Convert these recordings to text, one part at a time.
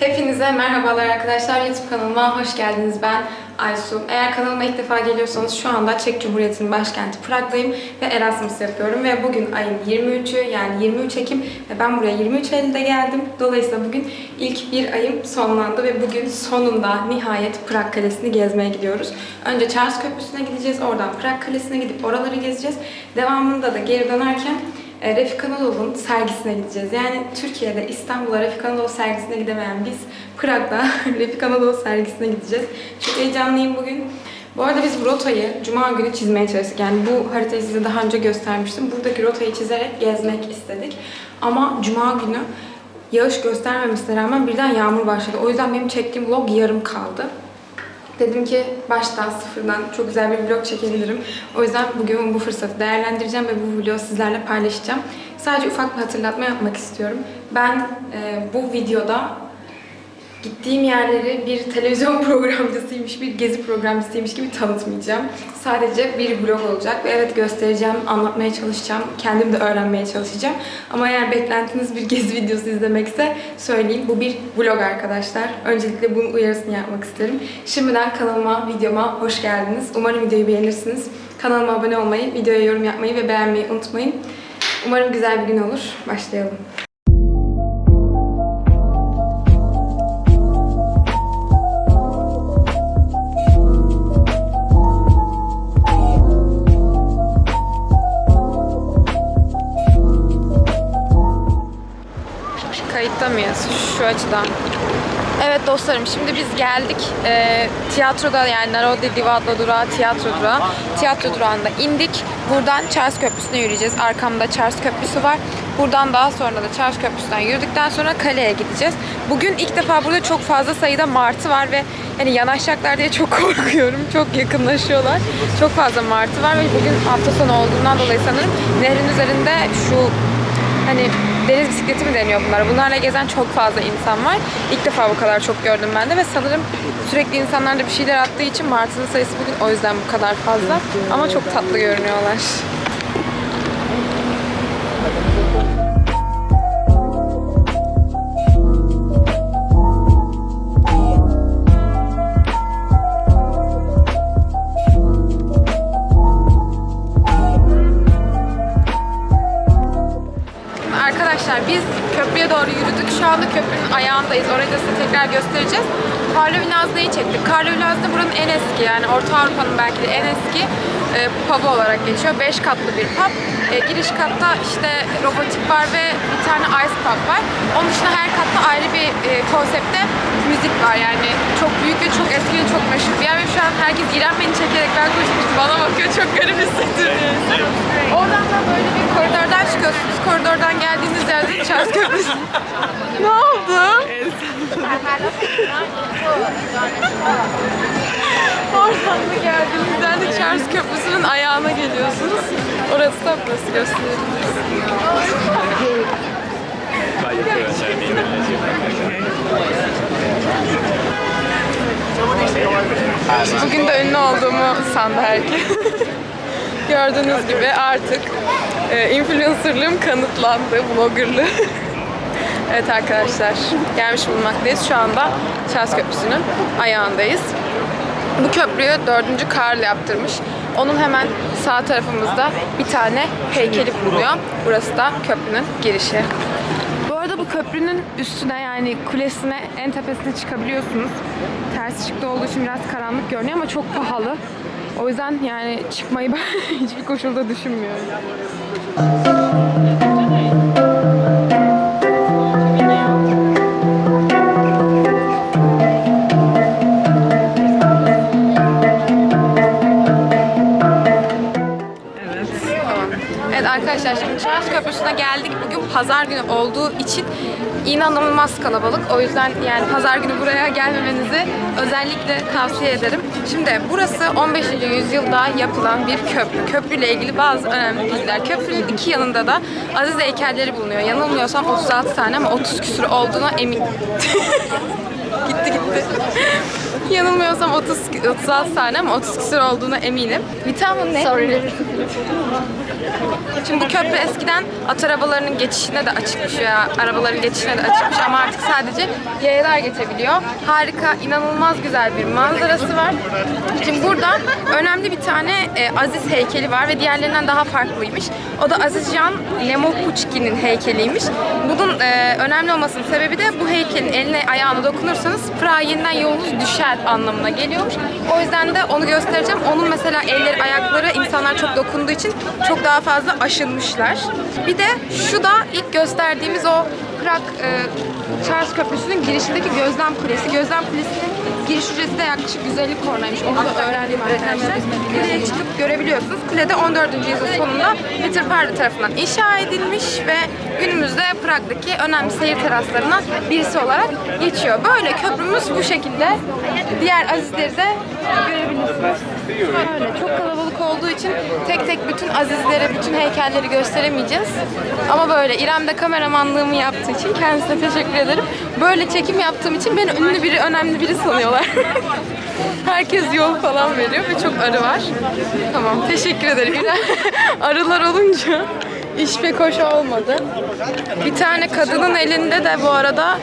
Hepinize merhabalar arkadaşlar. YouTube kanalıma hoş geldiniz. Ben Aysu. Eğer kanalıma ilk defa geliyorsanız şu anda Çek Cumhuriyeti'nin başkenti Prag'dayım ve Erasmus yapıyorum ve bugün ayın 23'ü yani 23 Ekim ve ben buraya 23 Eylül'de geldim. Dolayısıyla bugün ilk bir ayım sonlandı ve bugün sonunda nihayet Prag Kalesi'ni gezmeye gidiyoruz. Önce Charles Köprüsü'ne gideceğiz. Oradan Prag Kalesi'ne gidip oraları gezeceğiz. Devamında da geri dönerken e, Refik Anadolu'nun sergisine gideceğiz. Yani Türkiye'de İstanbul'a Refik Anadolu sergisine gidemeyen biz Prag'da Refik Anadolu sergisine gideceğiz. Çok heyecanlıyım bugün. Bu arada biz bu rotayı Cuma günü çizmeye çalıştık. Yani bu haritayı size daha önce göstermiştim. Buradaki rotayı çizerek gezmek istedik. Ama Cuma günü yağış göstermemesine rağmen birden yağmur başladı. O yüzden benim çektiğim vlog yarım kaldı. Dedim ki baştan sıfırdan çok güzel bir vlog çekebilirim. O yüzden bugün bu fırsatı değerlendireceğim ve bu vlogu sizlerle paylaşacağım. Sadece ufak bir hatırlatma yapmak istiyorum. Ben e, bu videoda gittiğim yerleri bir televizyon programcısıymış, bir gezi programcısıymış gibi tanıtmayacağım. Sadece bir vlog olacak ve evet göstereceğim, anlatmaya çalışacağım, kendim de öğrenmeye çalışacağım. Ama eğer beklentiniz bir gezi videosu izlemekse söyleyeyim. Bu bir vlog arkadaşlar. Öncelikle bunun uyarısını yapmak isterim. Şimdiden kanalıma, videoma hoş geldiniz. Umarım videoyu beğenirsiniz. Kanalıma abone olmayı, videoya yorum yapmayı ve beğenmeyi unutmayın. Umarım güzel bir gün olur. Başlayalım. Şu açıdan. Evet dostlarım şimdi biz geldik. Ee, tiyatroda yani Narodi Divadlo durağı tiyatro durağı. Tiyatro durağında indik. Buradan Charles Köprüsü'ne yürüyeceğiz. Arkamda Charles Köprüsü var. Buradan daha sonra da Charles Köprüsü'nden yürüdükten sonra kaleye gideceğiz. Bugün ilk defa burada çok fazla sayıda martı var ve hani yanaşacaklar diye çok korkuyorum. Çok yakınlaşıyorlar. Çok fazla martı var ve bugün hafta sonu olduğundan dolayı sanırım nehrin üzerinde şu hani deniz bisikleti mi deniyor bunlar? Bunlarla gezen çok fazla insan var. İlk defa bu kadar çok gördüm ben de ve sanırım sürekli insanlar da bir şeyler attığı için martının sayısı bugün o yüzden bu kadar fazla. Ama çok tatlı görünüyorlar. Doğru yürüdük. Şu anda köprünün ayağındayız. Orayı da size tekrar göstereceğiz. Karlovy Nazlı'yı çektik. Karlovy Nazlı buranın en eski yani Orta Avrupa'nın belki de en eski e, pub'ı olarak geçiyor. 5 katlı bir pub. E, giriş katta işte robotik bar ve bir tane ice pub var. Onun dışında her katta ayrı bir e, konsepte müzik var yani. Çok büyük ve çok eski ve çok meşhur bir yer ve şu an herkes İrem beni çekerek ben koşmuş bana bakıyor. Çok garip hissettiriyor. Oradan da böyle bir koridordan çıkıyorsunuz. Koridordan geldiğiniz yerde Charles Köprüsü. ne oldu? Oradan da geldiğinizde de Charles Köprüsü'nün ayağına geliyorsunuz. Orası da burası gösteriyor. Bugün de ünlü olduğumu sandı herkes. Gördüğünüz gibi artık e, influencerlığım kanıtlandı, bloggerlığı. evet arkadaşlar, gelmiş bulunmaktayız. Şu anda Charles Köprüsü'nün ayağındayız. Bu köprüyü 4. Karl yaptırmış. Onun hemen sağ tarafımızda bir tane heykeli bulunuyor. Burası da köprünün girişi. Bu arada bu köprünün üstüne yani kulesine en tepesine çıkabiliyorsunuz. Ters ışıkta olduğu için biraz karanlık görünüyor ama çok pahalı. O yüzden yani çıkmayı ben hiçbir koşulda düşünmüyorum. Arkadaşlar şimdi Charles Köprüsü'ne geldik. Bugün pazar günü olduğu için inanılmaz kalabalık. O yüzden yani pazar günü buraya gelmemenizi özellikle tavsiye ederim. Şimdi burası 15. yüzyılda yapılan bir köprü. Köprüyle ilgili bazı önemli bilgiler. Köprünün iki yanında da aziz heykelleri bulunuyor. Yanılmıyorsam 36 tane ama 30 küsur olduğuna emin. gitti gitti. Yanılmıyorsam 30 36 tane ama 30 küsur olduğuna eminim. Vitamin ne? Şimdi bu köprü eskiden at arabalarının geçişine de açıkmış veya arabaların geçişine de açıkmış ama artık sadece yayalar geçebiliyor. Harika, inanılmaz güzel bir manzarası var. Şimdi burada önemli bir tane e, Aziz heykeli var ve diğerlerinden daha farklıymış. O da Aziz Can Lemopuçki'nin heykeliymiş. Bunun e, önemli olmasının sebebi de bu heykelin eline ayağına dokunursanız Prag'a yeniden yolunuz düşer anlamına geliyormuş. O yüzden de onu göstereceğim. Onun mesela elleri, ayakları insanlar çok dokunduğu için çok daha fazla aşınmışlar. Bir de şu da ilk gösterdiğimiz o Prag e, Charles Köprüsü'nün girişindeki gözlem kulesi. Gözlem kulesinin giriş ücreti de yaklaşık 150 kornaymış. Onu da öğrendim arkadaşlar. Kuleye çıkıp görebiliyorsunuz. Kulede 14. yüzyıl sonunda Peter Parda tarafından inşa edilmiş ve günümüzde Prag'daki önemli seyir teraslarından birisi olarak geçiyor. Böyle köprümüz bu şekilde. Diğer azizleri de görebilirsiniz. Böyle çok kalabalık olduğu için tek tek bütün azizleri, bütün heykelleri gösteremeyeceğiz. Ama böyle İrem de kameramanlığımı yaptığı için kendisine teşekkür ederim. Böyle çekim yaptığım için beni ünlü biri, önemli biri sanıyorlar. Herkes yol falan veriyor ve çok arı var. Tamam, teşekkür ederim İrem. Arılar olunca iş pek hoş olmadı. Bir tane kadının elinde de bu arada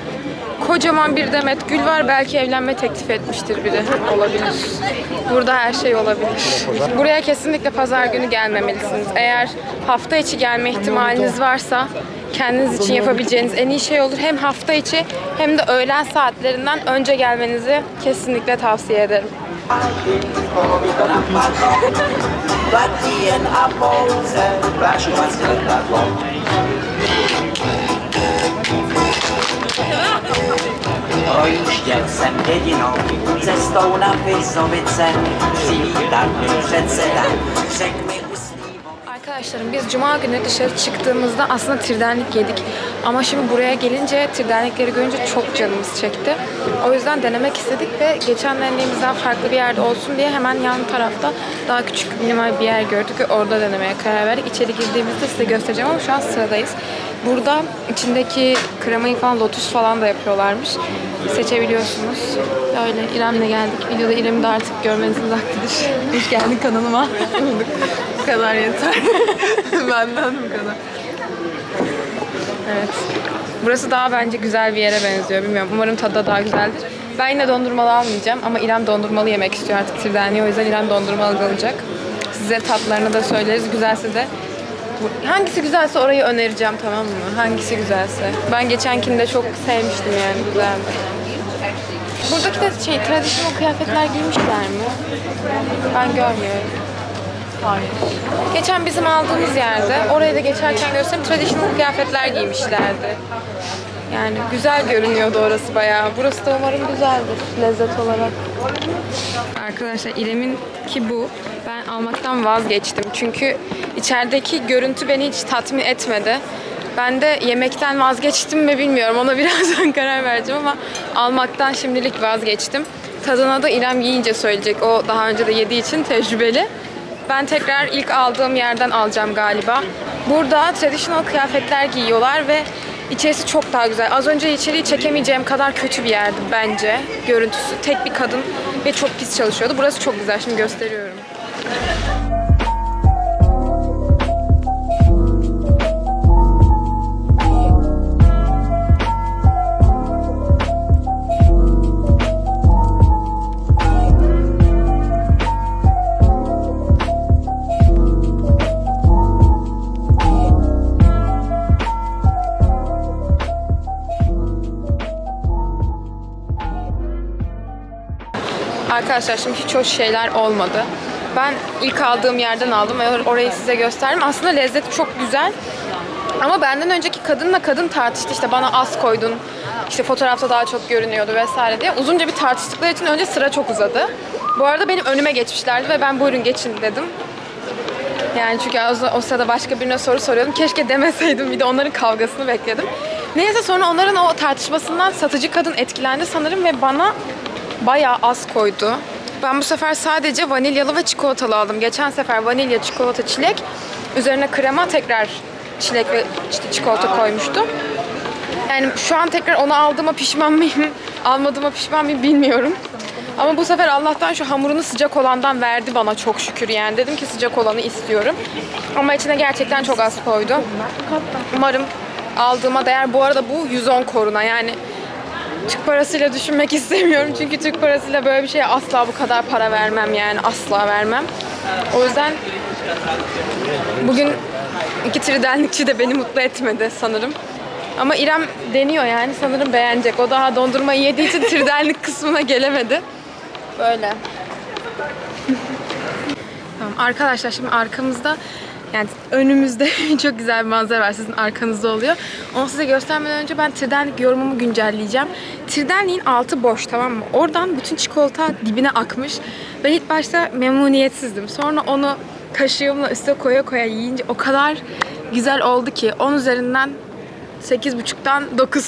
kocaman bir demet gül var. Belki evlenme teklif etmiştir biri. Olabilir. Burada her şey olabilir. Buraya kesinlikle pazar günü gelmemelisiniz. Eğer hafta içi gelme ihtimaliniz varsa kendiniz için yapabileceğiniz en iyi şey olur. Hem hafta içi hem de öğlen saatlerinden önce gelmenizi kesinlikle tavsiye ederim. Projížděl jsem jedinou cestou na Vysovice, přivítat mě předseda, řek mi. Arkadaşlarım biz cuma günü dışarı çıktığımızda aslında tirdenlik yedik. Ama şimdi buraya gelince tirdenlikleri görünce çok canımız çekti. O yüzden denemek istedik ve geçen denediğimizden farklı bir yerde olsun diye hemen yan tarafta daha küçük minimal bir yer gördük ve orada denemeye karar verdik. İçeri girdiğimizde size göstereceğim ama şu an sıradayız. Burada içindeki kremayı falan lotus falan da yapıyorlarmış. Seçebiliyorsunuz. Öyle İrem'le geldik. Videoda İrem'i de artık görmenizin vaktidir. Hoş geldin kanalıma. bu kadar yeter. Benden bu kadar. Evet. Burası daha bence güzel bir yere benziyor. Bilmiyorum. Umarım tadı da daha güzeldir. Ben yine dondurmalı almayacağım ama İrem dondurmalı yemek istiyor artık Tirdenli'ye. O yüzden İrem dondurmalı alacak. Size tatlarını da söyleriz. Güzelse de Hangisi güzelse orayı önereceğim tamam mı? Hangisi güzelse. Ben geçenkini de çok sevmiştim yani güzeldi. Buradaki de şey tradisyonel kıyafetler giymişler mi? Ben görmüyorum. Hayır. Geçen bizim aldığımız yerde, oraya da geçerken görsem traditional kıyafetler giymişlerdi. Yani güzel görünüyordu orası bayağı. Burası da umarım güzeldir lezzet olarak. Arkadaşlar İrem'in ki bu. Ben almaktan vazgeçtim. Çünkü içerideki görüntü beni hiç tatmin etmedi. Ben de yemekten vazgeçtim mi bilmiyorum. Ona birazdan karar vereceğim ama almaktan şimdilik vazgeçtim. Tadına da İrem yiyince söyleyecek. O daha önce de yediği için tecrübeli. Ben tekrar ilk aldığım yerden alacağım galiba. Burada traditional kıyafetler giyiyorlar ve içerisi çok daha güzel. Az önce içeriği çekemeyeceğim kadar kötü bir yerdi bence. Görüntüsü tek bir kadın ve çok pis çalışıyordu. Burası çok güzel. Şimdi gösteriyorum. Şimdi hiç hoş şeyler olmadı. Ben ilk aldığım yerden aldım ve or- orayı size gösterdim. Aslında lezzeti çok güzel. Ama benden önceki kadınla kadın tartıştı. İşte bana az koydun. İşte fotoğrafta daha çok görünüyordu vesaire diye. Uzunca bir tartıştıkları için önce sıra çok uzadı. Bu arada benim önüme geçmişlerdi ve ben buyurun geçin dedim. Yani çünkü o, o sırada başka birine soru soruyordum. Keşke demeseydim bir de onların kavgasını bekledim. Neyse sonra onların o tartışmasından satıcı kadın etkilendi sanırım ve bana bayağı az koydu. Ben bu sefer sadece vanilyalı ve çikolatalı aldım. Geçen sefer vanilya, çikolata, çilek. Üzerine krema tekrar çilek ve işte çikolata koymuştum. Yani şu an tekrar onu aldığıma pişman mıyım, almadığıma pişman mıyım bilmiyorum. Ama bu sefer Allah'tan şu hamurunu sıcak olandan verdi bana çok şükür yani. Dedim ki sıcak olanı istiyorum. Ama içine gerçekten çok az koydu. Umarım aldığıma değer. Bu arada bu 110 koruna yani Türk parasıyla düşünmek istemiyorum. Çünkü Türk parasıyla böyle bir şeye asla bu kadar para vermem yani. Asla vermem. O yüzden bugün iki tridenlikçi de beni mutlu etmedi sanırım. Ama İrem deniyor yani sanırım beğenecek. O daha dondurmayı yediği için tridenlik kısmına gelemedi. Böyle. Tamam arkadaşlar şimdi arkamızda yani önümüzde çok güzel bir manzara var. Sizin arkanızda oluyor. Onu size göstermeden önce ben Tridenlik yorumumu güncelleyeceğim. Tridenliğin altı boş tamam mı? Oradan bütün çikolata dibine akmış. Ben ilk başta memnuniyetsizdim. Sonra onu kaşığımla üste koya koya yiyince o kadar güzel oldu ki 10 üzerinden 8.5'tan 9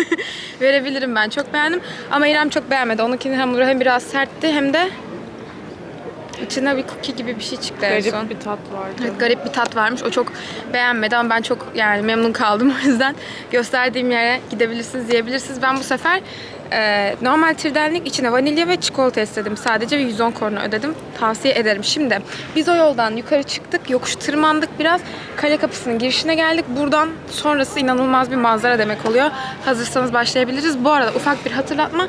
verebilirim ben. Çok beğendim. Ama İrem çok beğenmedi. Onunkinin hamuru hem biraz sertti hem de içine bir cookie gibi bir şey çıktı en son. Garip bir tat vardı. Evet, garip bir tat varmış. O çok beğenmedi ama ben çok yani memnun kaldım. O yüzden gösterdiğim yere gidebilirsiniz, diyebilirsiniz. Ben bu sefer e, normal tridenlik içine vanilya ve çikolata istedim. Sadece ve 110 korona ödedim. Tavsiye ederim. Şimdi biz o yoldan yukarı çıktık. Yokuş tırmandık biraz. Kale kapısının girişine geldik. Buradan sonrası inanılmaz bir manzara demek oluyor. Hazırsanız başlayabiliriz. Bu arada ufak bir hatırlatma.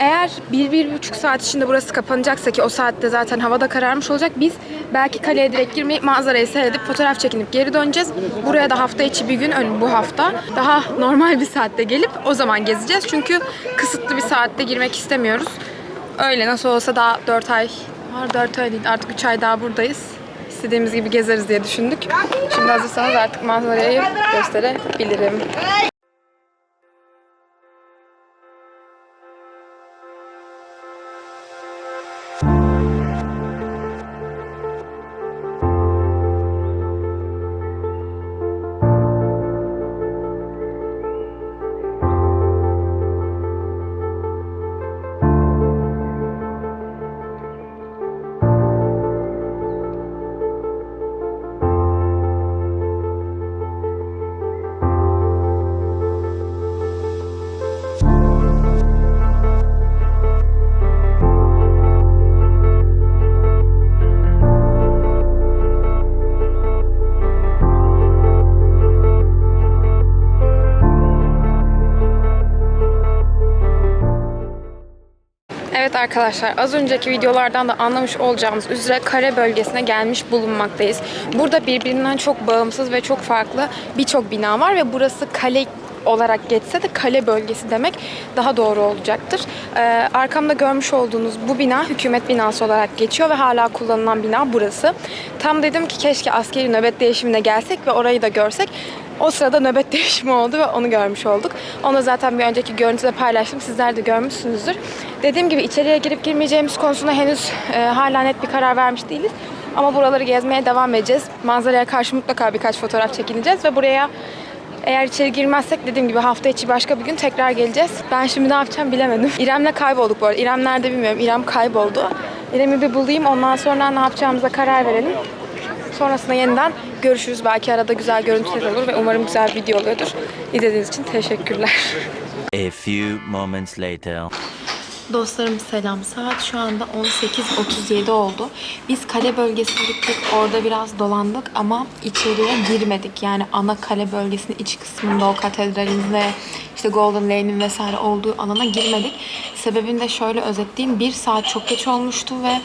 Eğer bir, bir buçuk saat içinde burası kapanacaksa ki o saatte zaten havada kararmış olacak. Biz belki kaleye direkt girmeyip manzarayı seyredip fotoğraf çekinip geri döneceğiz. Buraya da hafta içi bir gün bu hafta daha normal bir saatte gelip o zaman gezeceğiz. Çünkü kısıtlı bir saatte girmek istemiyoruz. Öyle nasıl olsa daha 4 ay var 4 ay değil artık 3 ay daha buradayız. İstediğimiz gibi gezeriz diye düşündük. Şimdi hazırsanız artık manzarayı gösterebilirim. Arkadaşlar az önceki videolardan da anlamış olacağımız üzere kare bölgesine gelmiş bulunmaktayız. Burada birbirinden çok bağımsız ve çok farklı birçok bina var ve burası kale olarak geçse de kale bölgesi demek daha doğru olacaktır. Ee, arkamda görmüş olduğunuz bu bina hükümet binası olarak geçiyor ve hala kullanılan bina burası. Tam dedim ki keşke askeri nöbet değişimine gelsek ve orayı da görsek. O sırada nöbet değişimi oldu ve onu görmüş olduk. Onu da zaten bir önceki görüntüde paylaştım. Sizler de görmüşsünüzdür. Dediğim gibi içeriye girip girmeyeceğimiz konusunda henüz e, hala net bir karar vermiş değiliz. Ama buraları gezmeye devam edeceğiz. Manzaraya karşı mutlaka birkaç fotoğraf çekineceğiz ve buraya eğer içeri girmezsek dediğim gibi hafta içi başka bir gün tekrar geleceğiz. Ben şimdi ne yapacağım bilemedim. İrem'le kaybolduk bu arada. İrem nerede bilmiyorum. İrem kayboldu. İrem'i bir bulayım. Ondan sonra ne yapacağımıza karar verelim. Sonrasında yeniden görüşürüz. Belki arada güzel görüntüler olur ve umarım güzel bir video oluyordur. İzlediğiniz için teşekkürler. A few moments later. Dostlarım selam. Saat şu anda 18.37 oldu. Biz kale bölgesine gittik. Orada biraz dolandık ama içeriye girmedik. Yani ana kale bölgesinin iç kısmında o katedralin ve işte Golden Lane'in vesaire olduğu alana girmedik. Sebebini de şöyle özetleyeyim. Bir saat çok geç olmuştu ve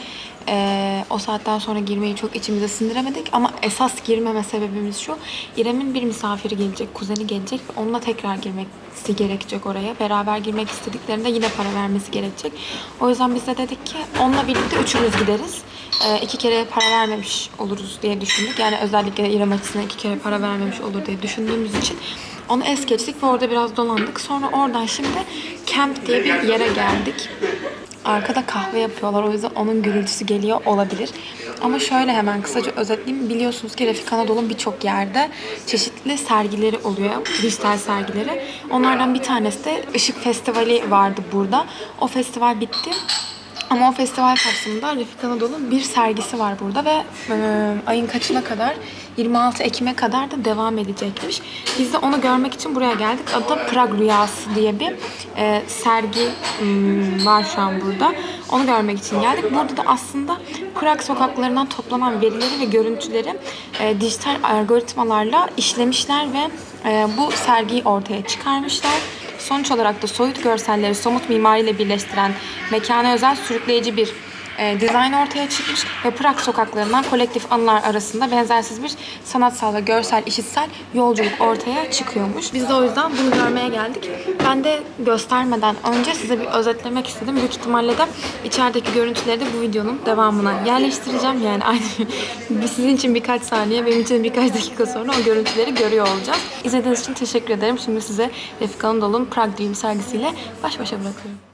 ee, o saatten sonra girmeyi çok içimize sindiremedik ama esas girmeme sebebimiz şu. İrem'in bir misafiri gelecek, kuzeni gelecek ve onunla tekrar girmesi gerekecek oraya. Beraber girmek istediklerinde yine para vermesi gerekecek. O yüzden biz de dedik ki onunla birlikte üçümüz gideriz. Ee, iki kere para vermemiş oluruz diye düşündük. Yani özellikle İrem açısından iki kere para vermemiş olur diye düşündüğümüz için onu es geçtik ve orada biraz dolandık. Sonra oradan şimdi Camp diye bir yere geldik. Arkada kahve yapıyorlar o yüzden onun gürültüsü geliyor olabilir. Ama şöyle hemen kısaca özetleyeyim. Biliyorsunuz ki Refik Anadolu'nun birçok yerde çeşitli sergileri oluyor. Dijital sergileri. Onlardan bir tanesi de Işık Festivali vardı burada. O festival bitti. Ama o festival kapsamında Refik Anadolu'nun bir sergisi var burada ve e, ayın kaçına kadar 26 Ekim'e kadar da devam edecekmiş. Biz de onu görmek için buraya geldik. Adı da Prag Rüyası diye bir e, sergi mm, var şu an burada. Onu görmek için geldik. Burada da aslında Prag sokaklarından toplanan verileri ve görüntüleri e, dijital algoritmalarla işlemişler ve e, bu sergiyi ortaya çıkarmışlar. Sonuç olarak da soyut görselleri somut mimariyle birleştiren mekana özel sürükleyici bir e, dizayn ortaya çıkmış ve Prag sokaklarından kolektif anılar arasında benzersiz bir sanatsal ve görsel işitsel yolculuk ortaya çıkıyormuş. Biz de o yüzden bunu görmeye geldik. Ben de göstermeden önce size bir özetlemek istedim. Büyük ihtimalle de içerideki görüntüleri de bu videonun devamına yerleştireceğim. Yani aynı sizin için birkaç saniye, benim için birkaç dakika sonra o görüntüleri görüyor olacağız. İzlediğiniz için teşekkür ederim. Şimdi size Refik Anadolu'nun Prag Dream sergisiyle baş başa bırakıyorum.